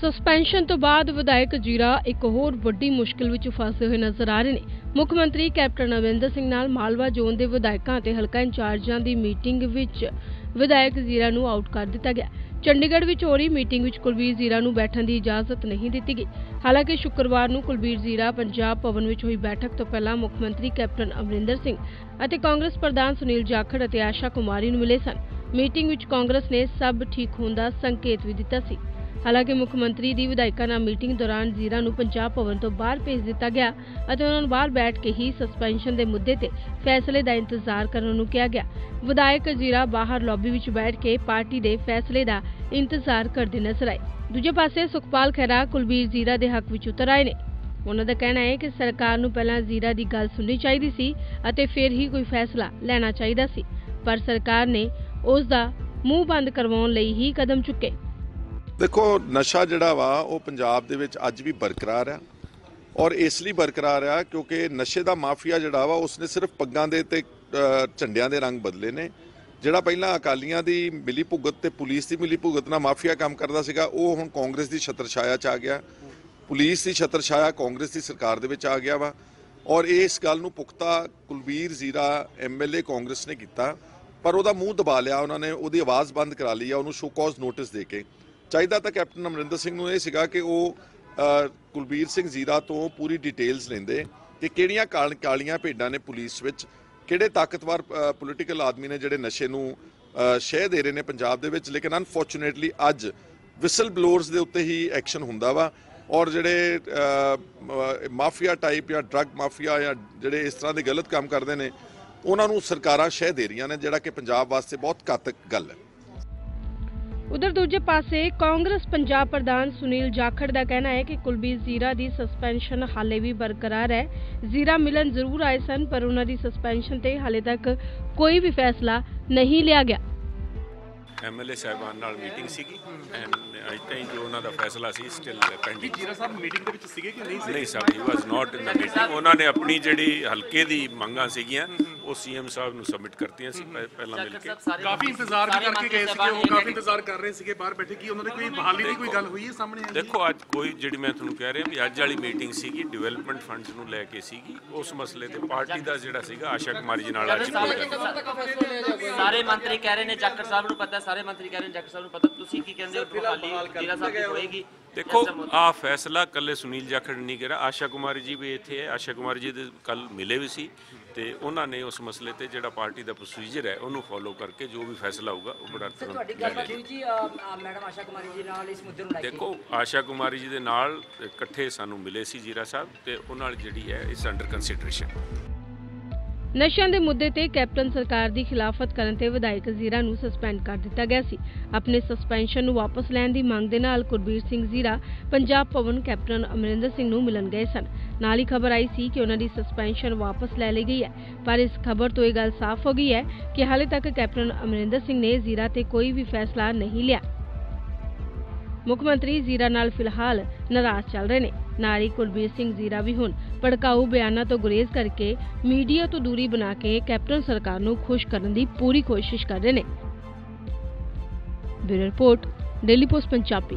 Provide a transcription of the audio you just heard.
Suspension ਤੋਂ ਬਾਅਦ ਵਿਧਾਇਕ ਜੀਰਾ ਇੱਕ ਹੋਰ ਵੱਡੀ ਮੁਸ਼ਕਲ ਵਿੱਚ ਫਸੇ ਹੋਏ ਨਜ਼ਰ ਆ ਰਹੇ ਨੇ। ਮੁੱਖ ਮੰਤਰੀ ਕੈਪਟਨ ਅਮਰਿੰਦਰ ਸਿੰਘ ਨਾਲ ਮਾਲਵਾ ਜ਼ੋਨ ਦੇ ਵਿਧਾਇਕਾਂ ਅਤੇ ਹਲਕਾ ਇੰਚਾਰਜਾਂ ਦੀ ਮੀਟਿੰਗ ਵਿੱਚ ਵਿਧਾਇਕ ਜ਼ੀਰਾ ਨੂੰ ਆਊਟ ਕਰ ਦਿੱਤਾ ਗਿਆ। ਚੰਡੀਗੜ੍ਹ ਵਿੱਚ ਹੋ ਰਹੀ ਮੀਟਿੰਗ ਵਿੱਚ ਕੁਲਬੀਰ ਜ਼ੀਰਾ ਨੂੰ ਬੈਠਣ ਦੀ ਇਜਾਜ਼ਤ ਨਹੀਂ ਦਿੱਤੀ ਗਈ। ਹਾਲਾਂਕਿ ਸ਼ੁੱਕਰਵਾਰ ਨੂੰ ਕੁਲਬੀਰ ਜ਼ੀਰਾ ਪੰਜਾਬ ਭਵਨ ਵਿੱਚ ਹੋਈ ਬੈਠਕ ਤੋਂ ਪਹਿਲਾਂ ਮੁੱਖ ਮੰਤਰੀ ਕੈਪਟਨ ਅਮਰਿੰਦਰ ਸਿੰਘ ਅਤੇ ਕਾਂਗਰਸ ਪ੍ਰਧਾਨ ਸੁਨੀਲ ਜਾਖੜ ਅਤੇ ਆਸ਼ਾ ਕੁਮਾਰੀ ਨੂੰ ਮਿਲੇ ਸਨ। ਮੀਟਿੰਗ ਵਿੱਚ ਕਾਂਗਰਸ ਨੇ ਸਭ ਠੀਕ ਹੋਣ ਦਾ ਸੰਕੇਤ ਵੀ ਦਿੱਤਾ ਸੀ। ਹਾਲਾਂਕਿ ਮੁੱਖ ਮੰਤਰੀ ਦੀ ਵਿਧਾਇਕਾਂ ਨਾਲ ਮੀਟਿੰਗ ਦੌਰਾਨ ਜ਼ੀਰਾ ਨੂੰ ਪੰਜਾਬ ਭਵਨ ਤੋਂ ਬਾਹਰ ਭੇਜ ਦਿੱਤਾ ਗਿਆ ਅਤੇ ਉਹਨਾਂ ਨੂੰ ਬਾਹਰ ਬੈਠ ਕੇ ਹੀ ਸਸਪੈਂਸ਼ਨ ਦੇ ਮੁੱਦੇ ਤੇ ਫੈਸਲੇ ਦਾ ਇੰਤਜ਼ਾਰ ਕਰਨ ਨੂੰ ਕਿਹਾ ਗਿਆ। ਵਿਧਾਇਕ ਜ਼ੀਰਾ ਬਾਹਰ ਲੌਬੀ ਵਿੱਚ ਬੈਠ ਕੇ ਪਾਰਟੀ ਦੇ ਫੈਸਲੇ ਦਾ ਇੰਤਜ਼ਾਰ ਕਰਦੇ ਨਜ਼ਰ ਆਏ। ਦੂਜੇ ਪਾਸੇ ਸੁਖਪਾਲ ਖਹਿਰਾ, ਕੁਲਬੀਰ ਜ਼ੀਰਾ ਦੇ ਹੱਕ ਵਿੱਚ ਉਤਰ ਆਏ ਨੇ। ਉਹਨਾਂ ਦਾ ਕਹਿਣਾ ਹੈ ਕਿ ਸਰਕਾਰ ਨੂੰ ਪਹਿਲਾਂ ਜ਼ੀਰਾ ਦੀ ਗੱਲ ਸੁਣਨੀ ਚਾਹੀਦੀ ਸੀ ਅਤੇ ਫਿਰ ਹੀ ਕੋਈ ਫੈਸਲਾ ਲੈਣਾ ਚਾਹੀਦਾ ਸੀ, ਪਰ ਸਰਕਾਰ ਨੇ ਉਸ ਦਾ ਮੂੰਹ ਬੰਦ ਕਰਵਾਉਣ ਲਈ ਹੀ ਕਦਮ ਚੁੱਕੇ। ਦੇਖੋ, ਨਸ਼ਾ ਜਿਹੜਾ ਵਾ, ਉਹ ਪੰਜਾਬ ਦੇ ਵਿੱਚ ਅੱਜ ਵੀ ਬਰਕਰਾਰ ਆ ਔਰ ਇਸ ਲਈ ਬਰਕਰਾਰ ਆ ਕਿਉਂਕਿ ਨਸ਼ੇ ਦਾ ਮਾਫੀਆ ਜਿਹੜਾ ਵਾ, ਉਸਨੇ ਸਿਰਫ ਪੱਗਾਂ ਦੇ ਤੇ ਝੰਡਿਆਂ ਦੇ ਰੰਗ ਬਦਲੇ ਨੇ। ਜਿਹੜਾ ਪਹਿਲਾਂ ਅਕਾਲੀਆਂ ਦੀ ਮਿਲੀ ਭੁਗਤ ਤੇ ਪੁਲਿਸ ਦੀ ਮਿਲੀ ਭੁਗਤ ਨਾਲ ਮਾਫੀਆ ਕੰਮ ਕਰਦਾ ਸੀਗਾ, ਉਹ ਹੁਣ ਕਾਂਗਰਸ ਦੀ ਛਤਰ ਛਾਇਆ ਚ ਆ ਗਿਆ। ਪੁਲਿਸ ਦੀ ਛਤਰ ਛਾਇਆ ਕਾਂਗਰਸ ਦੀ ਸਰਕਾਰ ਦੇ ਵਿੱਚ ਆ ਗਿਆ ਵਾ ਔਰ ਇਸ ਗੱਲ ਨੂੰ ਪੁਖਤਾ ਕੁਲਬੀਰ ਜ਼ੀਰਾ ਐਮਐਲਏ ਕਾਂਗਰਸ ਨੇ ਕੀਤਾ, ਪਰ ਉਹਦਾ ਮੂੰਹ ਦਬਾ ਲਿਆ ਉਹਨਾਂ ਨੇ, ਉਹਦੀ ਆਵਾਜ਼ ਬੰਦ ਕਰਾ ਲਈ ਆ, ਉਹਨੂੰ ਸ਼ੋਕਾਜ਼ ਨੋਟਿਸ ਦੇ ਕੇ। ਚਾਹੀਦਾ ਤਾਂ ਕੈਪਟਨ ਅਮਰਿੰਦਰ ਸਿੰਘ ਨੂੰ ਇਹ ਸੀਗਾ ਕਿ ਉਹ ਕੁਲਬੀਰ ਸਿੰਘ ਜ਼ੀਰਾ ਤੋਂ ਪੂਰੀ ਡਿਟੇਲਸ ਲੈਂਦੇ ਕਿ ਕਿਹੜੀਆਂ ਕਾਲ- ਕਾਲੀਆਂ ਭੇਡਾਂ ਨੇ ਪੁਲਿਸ ਵਿੱਚ, ਕਿਹੜੇ ਤਾਕਤਵਰ ਪੋਲੀਟੀਕਲ ਆਦਮੀ ਨੇ ਜਿਹੜੇ ਨਸ਼ੇ ਨੂੰ ਸ਼ਹਿ ਦੇ ਰਹੇ ਨੇ ਪੰਜਾਬ ਦੇ ਵਿੱਚ, ਲੇਕਿਨ ਅਨਫੋਰਚੂਨੇਟਲੀ ਅੱਜ ਵਿਸਲ ਬਲੋਅਰਸ ਦੇ ਉੱਤੇ ਹੀ ਐਕਸ਼ਨ ਹੁੰਦਾ ਵਾ ਔਰ ਜਿਹੜੇ ਮਾਫੀਆ ਟਾਈਪ ਜਾਂ ਡਰੱਗ ਮਾਫੀਆ ਜਾਂ ਜਿਹੜੇ ਇਸ ਤਰ੍ਹਾਂ ਦੇ ਗਲਤ ਕੰਮ ਕਰਦੇ ਨੇ, ਉਹਨਾਂ ਨੂੰ ਸਰਕਾਰਾਂ ਸ਼ਹਿ ਦੇ ਰਹੀਆਂ ਨੇ, ਜਿਹੜਾ ਕਿ ਪੰਜਾਬ ਵਾਸਤੇ ਬਹੁਤ ਘਾਤਕ ਗੱਲ ਹੈ। ਉਧਰ ਦੂਜੇ ਪਾਸੇ ਕਾਂਗਰਸ ਪੰਜਾਬ ਪ੍ਰਧਾਨ ਸੁਨੀਲ ਜਾਖੜ ਦਾ ਕਹਿਣਾ ਹੈ ਕਿ ਕੁਲਬੀਰ ਜ਼ੀਰਾ ਦੀ ਸਸਪੈਂਸ਼ਨ ਹਾਲੇ ਵੀ ਬਰਕਰਾਰ ਹੈ। ਜ਼ੀਰਾ ਮਿਲਣ ਜ਼ਰੂਰ ਆਏ ਸਨ ਪਰ ਉਹਨਾਂ ਦੀ ਸਸਪੈਂਸ਼ਨ ਤੇ ਹਾਲੇ ਤੱਕ ਕੋਈ ਵੀ ਫੈਸਲਾ ਨਹੀਂ ਲਿਆ ਗਿਆ। ਐਮਐਲਏ ਸਾਹਿਬਾਨ ਨਾਲ ਮੀਟਿੰਗ ਸੀਗੀ ਐਂਡ ਅਜ ਤਾਈਂ ਜੋ ਉਹਨਾਂ ਦਾ ਫੈਸਲਾ ਸੀ ਸਟਿਲ ਪੈਂਡਿੰਗ ਜੀਰਾ ਸਾਹਿਬ ਮੀਟਿੰਗ ਦੇ ਵਿੱਚ ਸੀਗੇ ਕਿ ਨਹੀਂ ਨਹੀਂ ਸਾਹਿਬ ਹੀ ਵਾਸ ਨਾਟ ਇਨ the ਮੀਟਿੰਗ ਉਹਨਾਂ ਨੇ ਆਪਣੀ ਜਿਹੜੀ ਹਲਕੇ ਦੀ ਮੰਗਾਂ ਸੀਗੀਆਂ ਉਹ ਸੀਐਮ ਸਾਹਿਬ ਨੂੰ ਸਬਮਿਟ ਕਰਤੀਆਂ ਸੀ ਪਹਿ- ਪਹਿਲਾਂ ਮਿਲ ਕੇ। ਕਾਫੀ ਇੰਤਜ਼ਾਰ ਵੀ ਕਰਕੇ ਗਏ ਸੀਗੇ ਉਹ ਕਾਫੀ ਇੰਤਜ਼ਾਰ ਕਰ ਰਹੇ ਸੀਗੇ ਬਾਹਰ ਬੈਠੇ ਕੀ ਉਹਨਾਂ ਦੀ ਕੋਈ ਬਹਾਲੀ ਦੀ ਕੋਈ ਗੱਲ ਹੋਈ ਹੈ ਸਾਹਮਣੇ ਆਈ ਦੇਖੋ ਅੱਜ ਕੋਈ ਜਿਹੜੀ ਮੈਂ ਤੁਹਾਨੂੰ ਕਹਿ ਰਿਹਾ ਵੀ ਅੱਜ ਵਾਲੀ ਮੀਟਿੰਗ ਸੀਗੀ ਡਿਵੈਲਪਮੈਂਟ ਫੰਡਸ ਨੂੰ ਲੈ ਕੇ ਸੀਗੀ ਉਸ ਮਸਲੇ ਤੇ ਪਾਰਟੀ ਦਾ ਜਿਹੜਾ ਸੀਗਾ ਆਸ਼ਾ ਕੁਮਾਰੀ ਜੀ ਨਾਲ ਅੱਜ ਸਾਰੇ ਮੰਤਰੀ ਕਹਿ ਰਹੇ ਨੇ ਜਾਖੜ ਸਾਹਿਬ ਨੂੰ ਪਤਾ ਸਾਰੇ ਮੰਤਰੀ ਕਹਿ ਰਹੇ ਨੇ ਜਾਖੜ ਸਾਹਿਬ ਨੂੰ ਪਤਾ ਤੁਸੀਂ ਕੀ ਕਹਿੰਦੇ ਹੋ? ਬਹਾਲੀ ਜੀਰਾ ਸਾਹਿਬ ਹੋਏਗੀ। ਦੇਖੋ ਆ ਫੈਸਲਾ ਕੱਲੇ ਸੁਨੀਲ ਜਾਖੜ ਨਹੀਂ ਕਰਿਆ ਆਸ਼ਾ ਕੁਮਾਰੀ ਜੀ ਵੀ ਇੱਥੇ ਹੈ। ਆਸ਼ਾ ਕੁਮਾਰੀ ਜੀ ਦੇ ਕੱਲ ਮਿਲੇ ਵੀ ਸੀ ਤੇ ਉਹਨਾਂ ਨੇ ਉਸ ਮਸਲੇ ਤੇ ਜਿਹੜਾ ਪਾਰਟੀ ਦਾ ਪ੍ਰੋਸੀਜਰ ਹੈ ਉਹਨੂੰ ਫੋਲੋ ਕਰਕੇ ਜੋ ਵੀ ਫੈਸਲਾ ਹੋਊਗਾ ਉਹ ਬੜਾ ਤੁਰੰਤ ਤੁਹਾਡੀ ਲੈ ਗੱਲਬਾਤ ਲਿਆ ਹੋਈ ਜੀ ਮੈਡਮ ਆਸ਼ਾ ਕੁਮਾਰੀ ਜੀ ਨਾਲ ਇਸ ਮੁੱਦੇ ਨੂੰ ਲੈ ਕੇ। ਦੇਖੋ ਆਸ਼ਾ ਕੁਮਾਰੀ ਜੀ ਦੇ ਨਾਲ ਇਕੱਠੇ ਸਾਨੂੰ ਮਿਲੇ ਸੀ ਜੀਰਾ ਸਾਹਿਬ ਤੇ ਉਹਨਾਂ ਨਾਲ ਜਿਹੜੀ ਹੈ ਇਸ ਅੰਡਰ ਕੰਸੀਡਰੇਸ਼ਨ ਨਸ਼ਿਆਂ ਦੇ ਮੁੱਦੇ ਤੇ ਕੈਪਟਨ ਸਰਕਾਰ ਦੀ ਖਿਲਾਫਤ ਕਰਨ ਤੇ ਵਿਧਾਇਕ ਜ਼ੀਰਾ ਨੂੰ ਸਸਪੈਂਡ ਕਰ ਦਿੱਤਾ ਗਿਆ ਸੀ। ਆਪਣੇ ਸਸਪੈਂਸ਼ਨ ਨੂੰ ਵਾਪਸ ਲੈਣ ਦੀ ਮੰਗ ਦੇ ਨਾਲ ਕੁਲਬੀਰ ਸਿੰਘ ਜ਼ੀਰਾ, ਪੰਜਾਬ ਭਵਨ ਕੈਪਟਨ ਅਮਰਿੰਦਰ ਸਿੰਘ ਨੂੰ ਮਿਲਣ ਗਏ ਸਨ। ਨਾਲ ਹੀ ਖਬਰ ਆਈ ਸੀ ਕਿ ਉਹਨਾਂ ਦੀ ਸਸਪੈਂਸ਼ਨ ਵਾਪਸ ਲੈ ਲਈ ਗਈ ਹੈ। ਪਰ ਇਸ ਖਬਰ ਤੋਂ ਇਹ ਗੱਲ ਸਾਫ਼ ਹੋ ਗਈ ਹੈ ਕਿ ਹਾਲੇ ਤੱਕ ਕੈਪਟਨ ਅਮਰਿੰਦਰ ਸਿੰਘ ਨੇ ਜ਼ੀਰਾ ਤੇ ਕੋਈ ਵੀ ਫੈਸਲਾ ਨਹੀਂ ਲਿਆ। ਮੁੱਖ ਮੰਤਰੀ ਜ਼ੀਰਾ ਨਾਲ ਫਿਲਹਾਲ ਨਾਰਾਜ਼ ਚੱਲ ਰਹੇ ਨੇ। ਨਾਰੀ ਕੁਲਬੀਰ ਸਿੰਘ ਜ਼ੀਰਾ ਵੀ ਹੁਣ ਭੜਕਾਊ ਬਿਆਨਾਂ ਤੋਂ ਗੁਰੇਜ਼ ਕਰਕੇ ਮੀਡੀਆ ਤੋਂ ਦੂਰੀ ਬਣਾ ਕੇ ਕੈਪਟਨ ਸਰਕਾਰ ਨੂੰ ਖੁਸ਼ ਕਰਨ ਦੀ ਪੂਰੀ ਕੋਸ਼ਿਸ਼ ਕਰ ਰਹੇ ਨੇ। Bureau report, daily post, Punjabi.